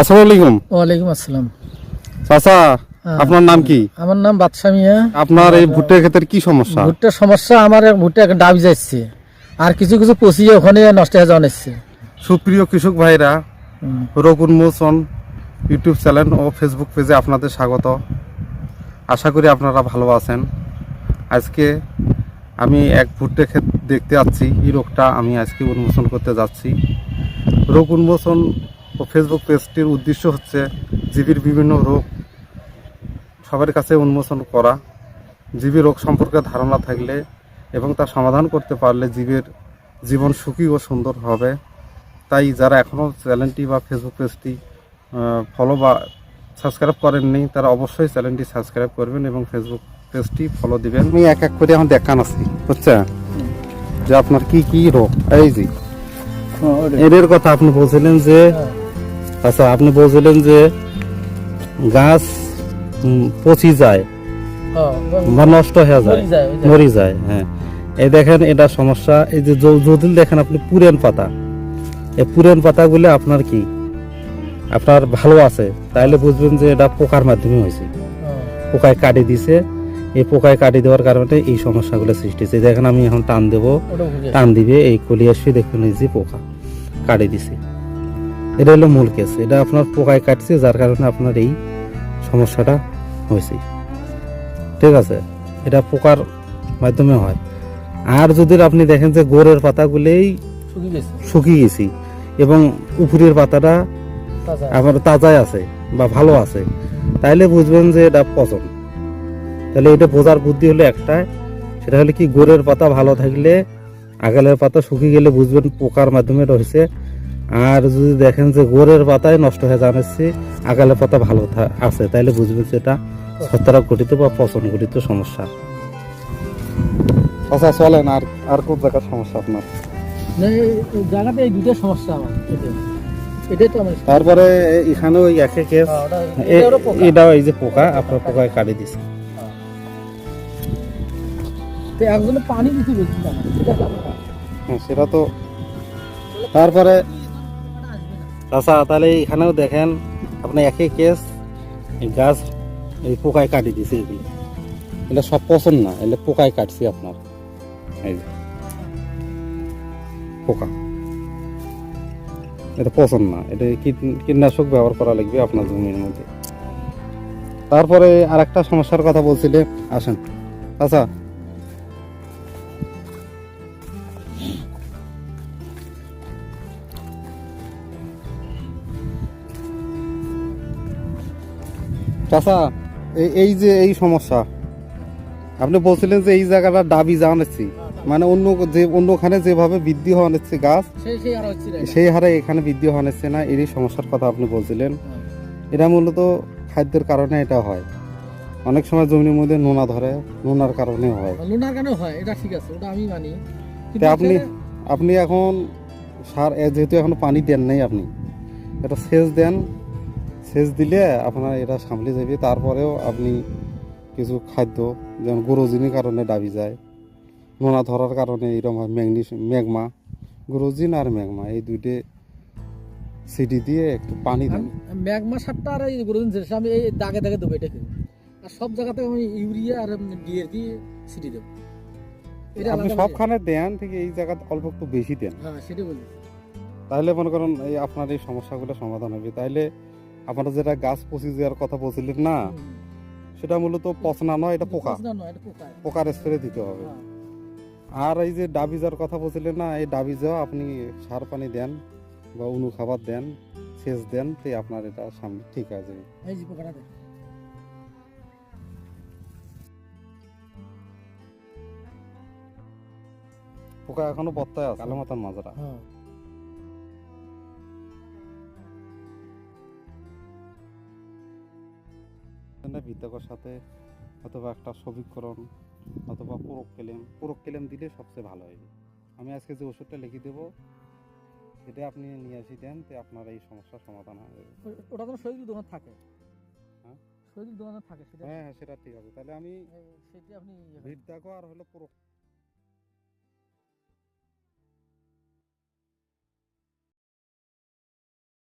আসসালামু আলাইকুম। ওয়ালাইকুম আসসালাম। চাচা হ্যাঁ। আপনার নাম কি? আমার নাম বাদশা মিয়া। আপনার এই ভুট্টা ক্ষেতের কি সমস্যা? ভুট্টার সমস্যা আমার ভুট্টা ডাবি যাচ্ছে। আর কিছু কিছু পচিয়ে ওখানে নষ্ট হয়ে যাওয়া নিচ্ছে। সুপ্রিয় কৃষক ভাইরা রোগ উন্মোচন ইউটিউব চ্যানেল ও ফেসবুক পেজে আপনাদের স্বাগত। আশা করি আপনারা ভালো আছেন। আজকে আমি এক ভুট্টা ক্ষেত দেখতে যাচ্ছি। এই রোগটা আমি আজকে উন্মোচন করতে যাচ্ছি। রোগ উন্মোচন ও ফেসবুক পেজটির উদ্দেশ্য হচ্ছে জীবের বিভিন্ন রোগ সবার কাছে উন্মোচন করা। জীবের রোগ সম্পর্কে ধারণা থাকলে এবং তার সমাধান করতে পারলে জীবের জীবন সুখী ও সুন্দর হবে। তাই যারা এখনও চ্যানেলটি বা ফেসবুক পেজটি ফলো বা সাবস্ক্রাইব করেননি তারা অবশ্যই চ্যানেলটি সাবস্ক্রাইব করবেন এবং ফেসবুক পেজটি ফলো দিবেন। আমি এক এক করে এখন দেখান আছি বুঝছেন? যে আপনার কি কি রোগ? এই যে এর কথা আপনি বলছিলেন যে আচ্ছা আপনি বলছিলেন যে গাছ পচি যায়। বা নষ্ট হয়ে যায়। মরি যায়, হ্যাঁ। এই দেখেন এটা সমস্যা। এই যে যদি দেখেন আপনি পুরেন পাতা। এই পুরেন পাতাগুলো আপনার কি? আপনার ভালো আছে। তাইলে বুঝবেন যে এটা পোকার মাধ্যমে হয়েছে। পোকায় কাটি দিছে। এই পোকায় কাটি দেওয়ার কারণে এই সমস্যাগুলো সৃষ্টি হয়েছে। দেখেন আমি এখন টান দেব। টান দিবে এই কলি আসবে দেখুন এই যে পোকা কাটি দিছে। এটা হলো মূল কেস এটা আপনার পোকায় কাটছে যার কারণে আপনার এই সমস্যাটা হয়েছে। ঠিক আছে? এটা পোকার মাধ্যমে হয়। আর যদি আপনি দেখেন যে গোড়ের পাতাগুলোই শুকিয়ে গেছি। এবং উপরের পাতাটা। আবার তাজাই আছে বা ভালো আছে তাইলে বুঝবেন যে এটা পচন। তাহলে এটা বোঝার বুদ্ধি হলো একটাই সেটা হলো কি গোড়ের পাতা ভালো থাকলে আগালের পাতা শুকিয়ে গেলে বুঝবেন পোকার মাধ্যমে রয়েছে আর যদি দেখেন যে গোড়ের পাতায় নষ্ট হয়ে জানাচ্ছে আগালের পাতা ভালো আছে তাইলে বুঝবেন যে এটা ছত্রাক ঘটিত বা পচন ঘটিত সমস্যা। আচ্ছা চলেন আর আর কোন জায়গার সমস্যা আপনার? জায়গাতে এই দুটো সমস্যা আমার তারপরে এখানেও ওই একই কেস। হ্যাঁ, ওটা- এ- এটারও পোকা। এটাও এই যে পোকা আপনার পোকায় কাটি দিছে। একজনে পানি দিতে। হ্যাঁ, সেটা তো তারপরে আচ্ছা তাহলে এখানেও দেখেন আপনি একই কেস, এই গাছ, এই পোকায় কাটি দিছে এগুলো। এটা সব পছন্দ না এগুলো পোকায় কাটছি আপনার। এই যে। পোকা। এটা পছন্দ না, এটা কীট- কীটনাশক ব্যবহার করা লাগবে আপনার জমির মধ্যে। তারপরে আর একটা সমস্যার কথা বলছিলে আসেন। আচ্ছা চাচা এই- যে এই সমস্যা আপনি বলছিলেন যে এই জায়গাটা ডাবি জানাচ্ছি মানে অন্য যে অন্যখানে যেভাবে বৃদ্ধি হওয়া নিচ্ছে গাছ সেই হারে এখানে বৃদ্ধি হওয়া নিচ্ছে না এরই সমস্যার কথা আপনি বলছিলেন। এটা মূলত খাদ্যের কারণে এটা হয়। অনেক সময় জমির মধ্যে নোনা ধরে নোনার কারণে হয়। লুনার কেন হয় এটা ঠিক আছে ওটা আমি মানি। কিন্তু আপনি আপনি এখন সার যেহেতু এখন পানি দেন নাই আপনি এটা সেচ দেন সেচ দিলে আপনার এটা সামলে যাবে। তারপরেও আপনি কিছু খাদ্য যেমন গরুজিনের কারণে ডাবি যায় নোনা ধরার কারণে এরকম হয় ম্যাগনিস ম্যাগমা গরুজিন আর ম্যাগমা এই দুইটে সিটি দিয়ে একটু পানি দেন। ম্যাগমা সারটা আর এই গরুদিন যেটা আমি এই দাগে দাগে দেবো এটাকে। আর সব জায়গাতে আমি ইউরিয়া আর দিয়ে সিটি দেবো। আপনি সবখানে দেন ঠিক এই জায়গাতে অল্প একটু বেশি দেন। হ্যাঁ সেটাই বলি। তাহলে মনে করেন এই আপনার এই সমস্যাগুলো সমাধান হবে। তাইলে আপনারা যেটা গাছ পচি যাওয়ার কথা বলছিলেন না সেটা মূলত পচনা নয় এটা পোকা। পোকার স্প্রে দিতে হবে। হ্যাঁ। আর এই যে ডাবি যাওয়ার কথা বলছিলেন না এই ডাবি যাওয়া আপনি সার পানি দেন বা উনু খাবার দেন সেচ দেন তে আপনার এটা সামনে ঠিক আছে। পোকা এখনও বত্তায় আছে। কালো মাথার মাজরা। হ্যাঁ। বিদ্যাকর সাথে অথবা একটা সবিকরণ অথবা পুরক কেলেম পুরক কেলেম দিলে সবচেয়ে ভালো হয় আমি আজকে যে ওষুধটা লিখে দেবো সেটা আপনি নিয়ে আসি দেন যে আপনার এই সমস্যার সমাধান হবে ওটা তো শরীর দোকান থাকে হ্যাঁ? শরীর দোকানে থাকে সেটা হ্যাঁ হ্যাঁ সেটা ঠিক আছে তাহলে আমি সেটা আপনি বিদ্যাকর। ভিড় দেখো আর হলো পুরক